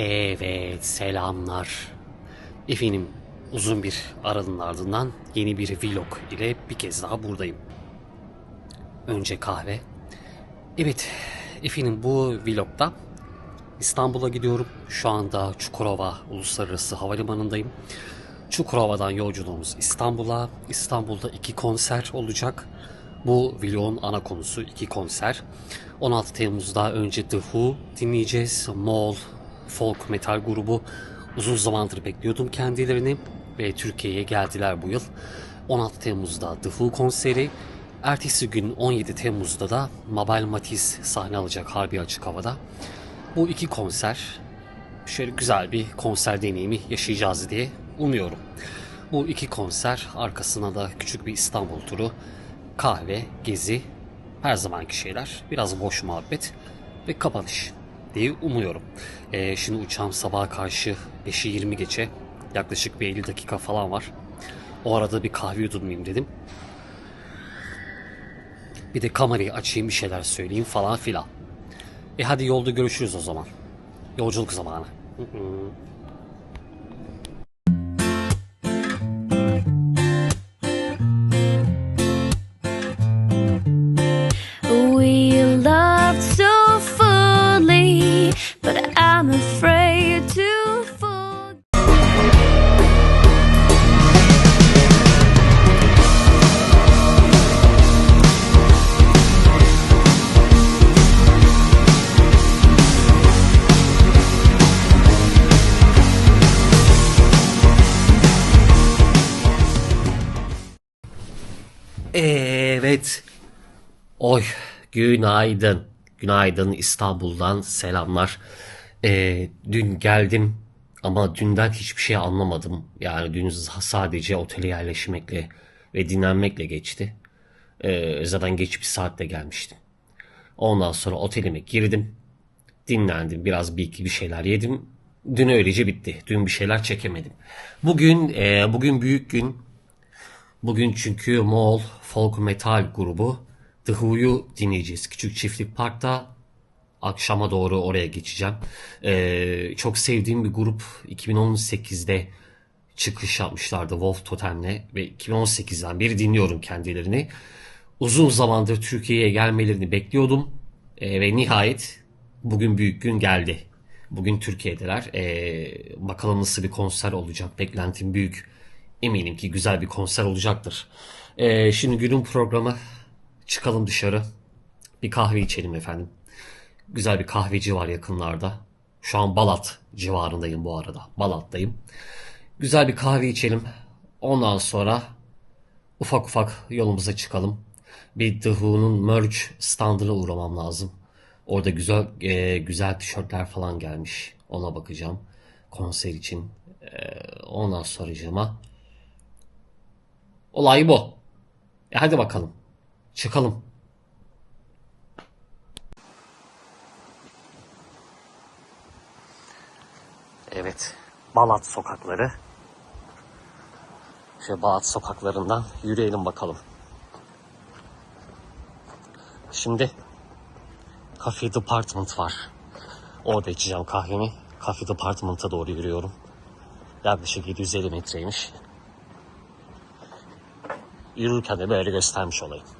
Evet, selamlar. Efendim, uzun bir aranın ardından yeni bir vlog ile bir kez daha buradayım. Önce kahve. Evet, efendim bu vlogda İstanbul'a gidiyorum. Şu anda Çukurova Uluslararası Havalimanı'ndayım. Çukurova'dan yolculuğumuz İstanbul'a. İstanbul'da iki konser olacak. Bu vlogun ana konusu iki konser. 16 Temmuz'da önce The Who dinleyeceğiz. Mol folk metal grubu. Uzun zamandır bekliyordum kendilerini ve Türkiye'ye geldiler bu yıl. 16 Temmuz'da The Who konseri. Ertesi gün 17 Temmuz'da da Mabel Matiz sahne alacak Harbi Açık Hava'da. Bu iki konser şöyle güzel bir konser deneyimi yaşayacağız diye umuyorum. Bu iki konser arkasına da küçük bir İstanbul turu, kahve, gezi, her zamanki şeyler, biraz boş muhabbet ve kapanış diye umuyorum. Ee, şimdi uçağım sabaha karşı 5'i 20 geçe yaklaşık bir 50 dakika falan var. O arada bir kahve yudumlayayım dedim. Bir de kamerayı açayım bir şeyler söyleyeyim falan filan. E hadi yolda görüşürüz o zaman. Yolculuk zamanı. Hı hı. Günaydın. Günaydın İstanbul'dan selamlar. Ee, dün geldim ama dünden hiçbir şey anlamadım. Yani dün sadece otele yerleşmekle ve dinlenmekle geçti. Ee, zaten geç bir saatte gelmiştim. Ondan sonra otelime girdim. Dinlendim. Biraz bir iki bir şeyler yedim. Dün öylece bitti. Dün bir şeyler çekemedim. Bugün e, bugün büyük gün. Bugün çünkü Moğol folk metal grubu The Who'yu dinleyeceğiz. Küçük Çiftlik Park'ta akşama doğru oraya geçeceğim. Ee, çok sevdiğim bir grup 2018'de çıkış yapmışlardı Wolf Totem'le ve 2018'den beri dinliyorum kendilerini. Uzun zamandır Türkiye'ye gelmelerini bekliyordum Ee, ve nihayet bugün büyük gün geldi. Bugün Türkiye'deler. Ee, bakalım nasıl bir konser olacak. Beklentim büyük. Eminim ki güzel bir konser olacaktır. Ee, şimdi günün programı çıkalım dışarı. Bir kahve içelim efendim. Güzel bir kahveci var yakınlarda. Şu an Balat civarındayım bu arada. Balat'tayım. Güzel bir kahve içelim. Ondan sonra ufak ufak yolumuza çıkalım. Bir The Who'nun merch standına uğramam lazım. Orada güzel e, güzel tişörtler falan gelmiş. Ona bakacağım. Konser için. E, ondan sonracığıma. Olay bu. E hadi bakalım. Çıkalım. Evet. Balat sokakları. Şöyle Balat sokaklarından yürüyelim bakalım. Şimdi Cafe Department var. Orada içeceğim kahvemi. Cafe Department'a doğru yürüyorum. Yaklaşık 750 metreymiş. Yürürken de böyle göstermiş olayım.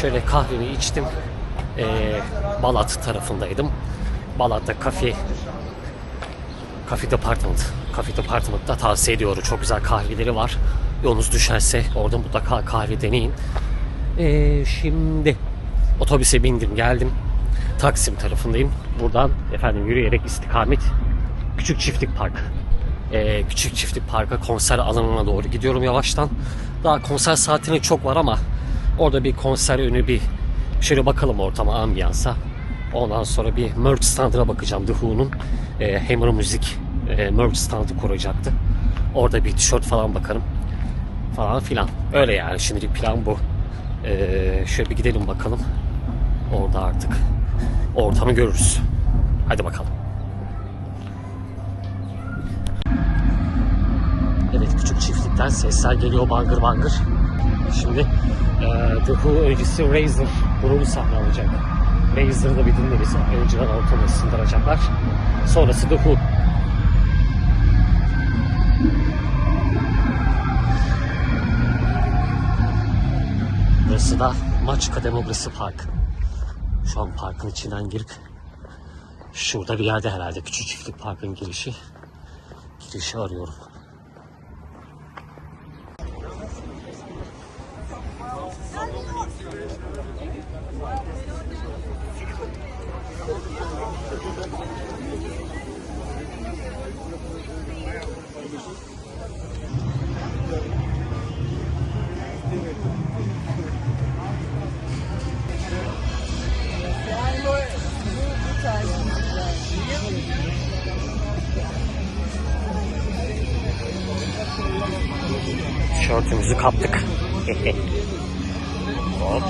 Şöyle kahvemi içtim. Ee, Balat tarafındaydım. Balat'ta kafe Cafe Department. Cafe Department'ta tavsiye ediyorum. Çok güzel kahveleri var. Yolunuz düşerse orada mutlaka kahve deneyin. Ee, şimdi otobüse bindim geldim. Taksim tarafındayım. Buradan efendim yürüyerek istikamet Küçük Çiftlik Park. Ee, Küçük Çiftlik Park'a konser alanına doğru gidiyorum yavaştan. Daha konser saatine çok var ama orada bir konser önü bir şöyle bakalım ortama ambiyansa. Ondan sonra bir merch standına bakacağım The Who'nun. E, Hammer Müzik e, merch standı kuracaktı. Orada bir tişört falan bakarım. Falan filan. Öyle yani şimdilik plan bu. E, şöyle bir gidelim bakalım. Orada artık ortamı görürüz. Hadi bakalım. Evet küçük çiftlikten sesler geliyor bangır bangır. Şimdi e, The Who öncesi Razor grubu sahne alacak. Razor'ı da bir dinleriz. Önceden ortamı ısındıracaklar. Sonrası The Who. Burası da Maçka Demokrasi Park. Şu an parkın içinden girip şurada bir yerde herhalde küçük çiftlik parkın girişi. Girişi arıyorum. Tişörtümüzü kaptık. Hop.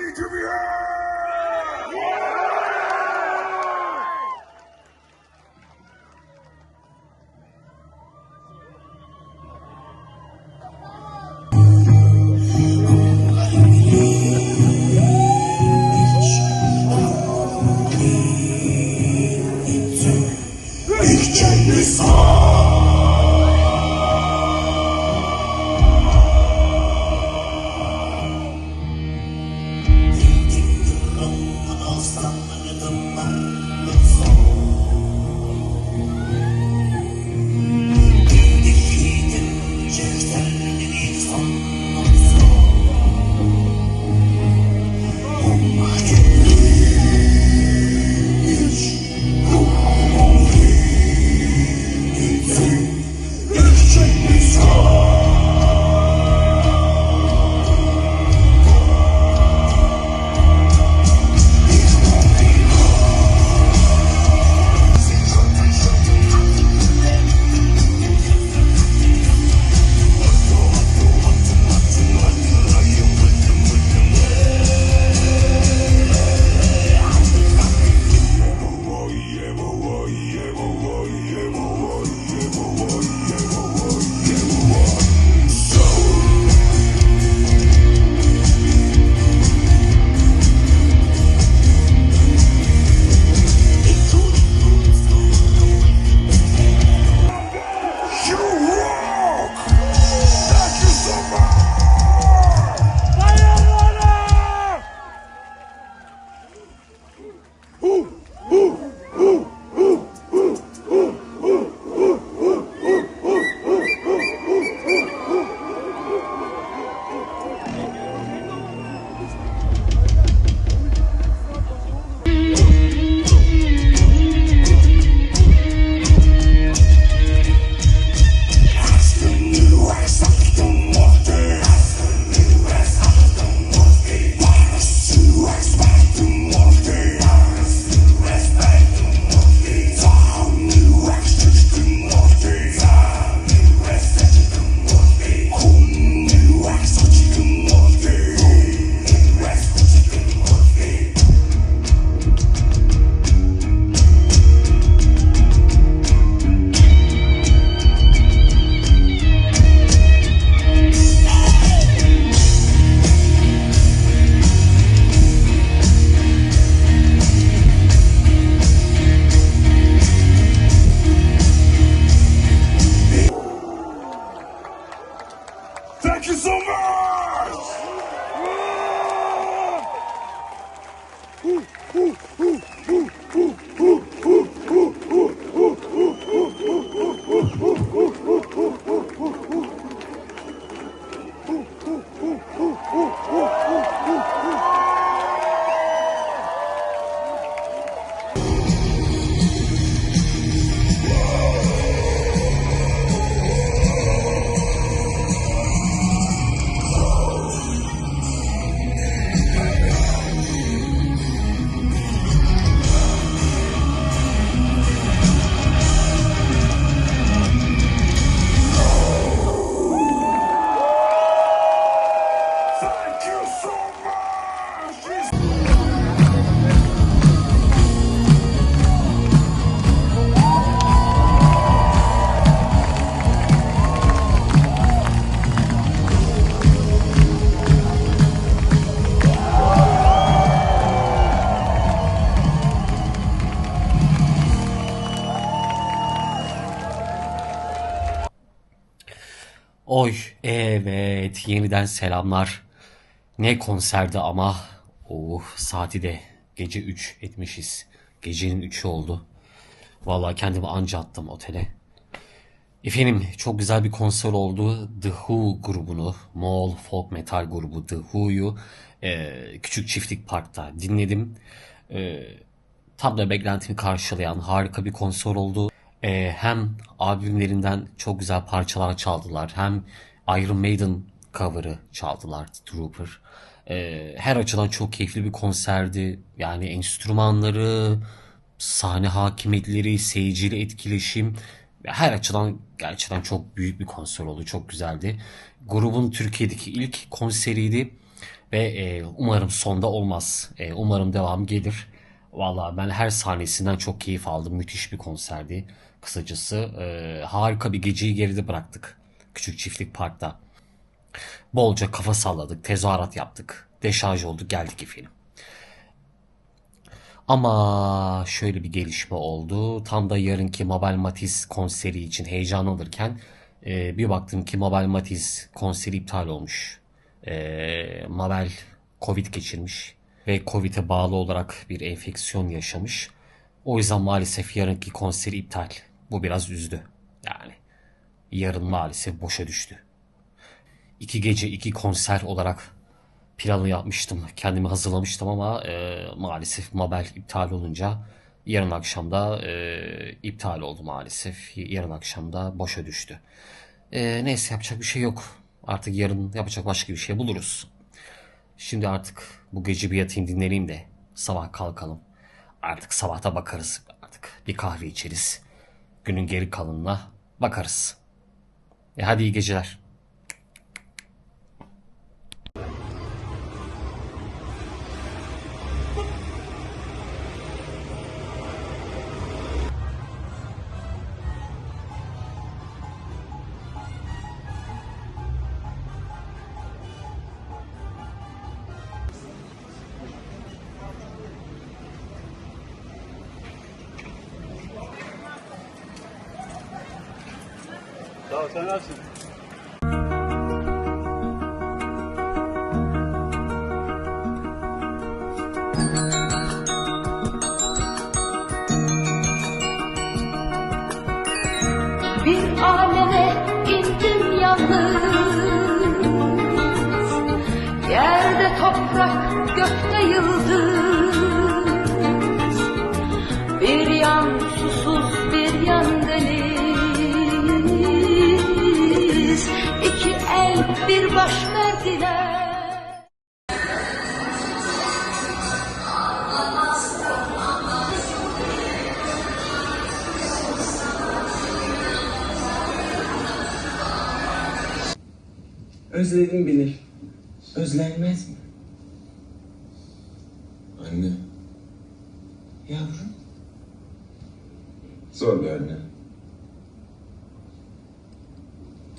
need to be heard. Whew. Yeniden selamlar. Ne konserdi ama. Oh saati de gece 3 etmişiz. Gecenin 3'ü oldu. Vallahi kendimi anca attım otele. Efendim çok güzel bir konser oldu. The Who grubunu, Moğol folk metal grubu The Who'yu e, Küçük Çiftlik Park'ta dinledim. E, tam da beklentimi karşılayan harika bir konser oldu. E, hem albümlerinden çok güzel parçalar çaldılar. Hem Iron Maiden cover'ı çaldılar Trooper. E, her açıdan çok keyifli bir konserdi. Yani enstrümanları, sahne hakimiyetleri, seyirciyle etkileşim her açıdan gerçekten çok büyük bir konser oldu. Çok güzeldi. Grubun Türkiye'deki ilk konseriydi ve e, umarım sonda olmaz. E, umarım devam gelir. Valla ben her sahnesinden çok keyif aldım. Müthiş bir konserdi. Kısacası e, harika bir geceyi geride bıraktık. Küçük Çiftlik Park'ta. Bolca kafa salladık, tezahürat yaptık. Deşarj olduk, geldik efendim. Ama şöyle bir gelişme oldu. Tam da yarınki Mabel Matiz konseri için heyecan alırken e, bir baktım ki Mabel Matiz konseri iptal olmuş. E, Mabel Covid geçirmiş ve Covid'e bağlı olarak bir enfeksiyon yaşamış. O yüzden maalesef yarınki konseri iptal. Bu biraz üzdü. Yani yarın maalesef boşa düştü. İki gece iki konser olarak planı yapmıştım. Kendimi hazırlamıştım ama e, maalesef Mabel iptal olunca yarın akşamda e, iptal oldu maalesef. Yarın akşamda boşa düştü. E, neyse yapacak bir şey yok. Artık yarın yapacak başka bir şey buluruz. Şimdi artık bu gece bir yatayım dinleneyim de sabah kalkalım. Artık sabahta bakarız. Artık bir kahve içeriz. Günün geri kalanına bakarız. E hadi iyi geceler. 然后三二四 Özledim bilir. Özlenmez mi? Anne. Yavrum. Zor be anne.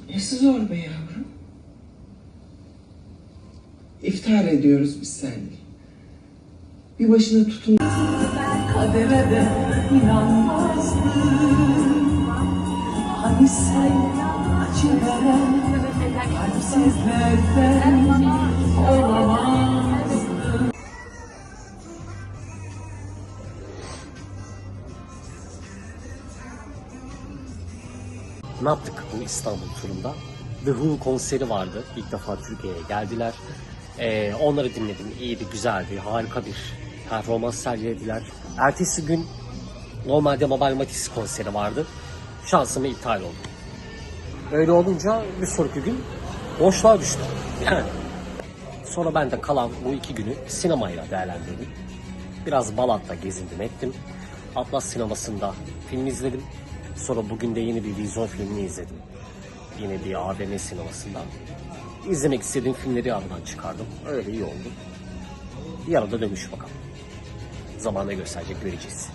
Nesi zor be yavrum? İftar ediyoruz biz seninle. Bir başına tutun. kadere de inanmazdım Hani sen acı veren ne yaptık bu İstanbul turunda? The Who konseri vardı. İlk defa Türkiye'ye geldiler. Ee, onları dinledim. İyiydi, güzeldi. Harika bir performans sergilediler. Ertesi gün normalde Mobile Matisse konseri vardı. Şansıma iptal oldu. Öyle olunca bir sonraki gün boşluğa düştüm. Yani Sonra ben de kalan bu iki günü sinemayla değerlendirdim. Biraz Balat'ta gezindim ettim. Atlas sinemasında film izledim. Sonra bugün de yeni bir vizyon filmini izledim. Yine bir AVM sinemasında. İzlemek istediğim filmleri aradan çıkardım. Öyle iyi oldu. Bir arada dönüş bakalım. Zamanla gösterecek göreceğiz.